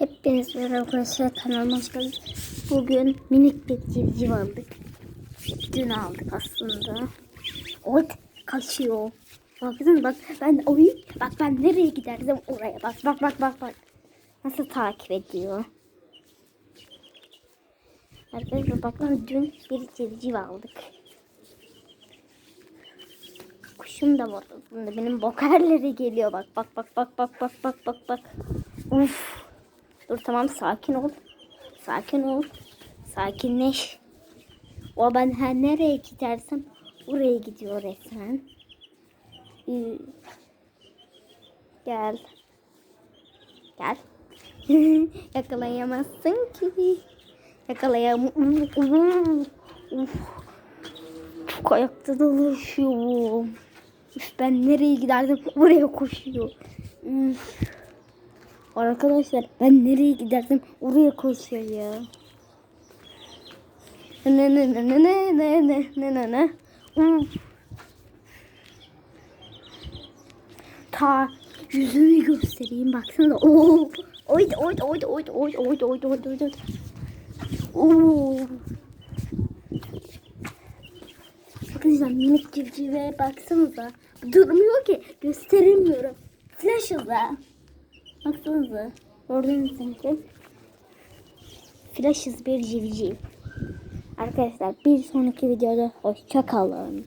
Hepiniz merhaba arkadaşlar kanalıma hoş geldiniz. Bugün minik bir civciv aldık. Dün aldık aslında. Oy kaçıyor. Bakın bak ben oy bak ben nereye gidersem oraya bak bak bak bak bak. Nasıl takip ediyor. Arkadaşlar bakın dün bir civciv aldık. Kuşum da var aslında. Benim bokerleri geliyor bak bak bak bak bak bak bak bak bak. Uf. Dur tamam sakin ol. Sakin ol. Sakinleş. O ben her nereye gidersem oraya gidiyor resmen. Ee, Gel. Gel. Yakalayamazsın ki. Yakalayam. Uf. Çok ayakta dolaşıyor. Üf, ben nereye giderdim oraya koşuyor. Üf. Arkadaşlar ben nereye giderdim oraya koşuyor ya. Ne ne ne ne ne ne ne ne ne ne. Ta yüzünü göstereyim baksana. Oo. Oydu oydu oydu oydu oydu oydu oydu oydu oydu. Oo. Arkadaşlar minik civcive baksanıza. Durmuyor ki. Gösteremiyorum. Flash hızı. Baksanıza. Gördünüz mü? Flash hız bir civciv. Arkadaşlar bir sonraki videoda hoşça kalın.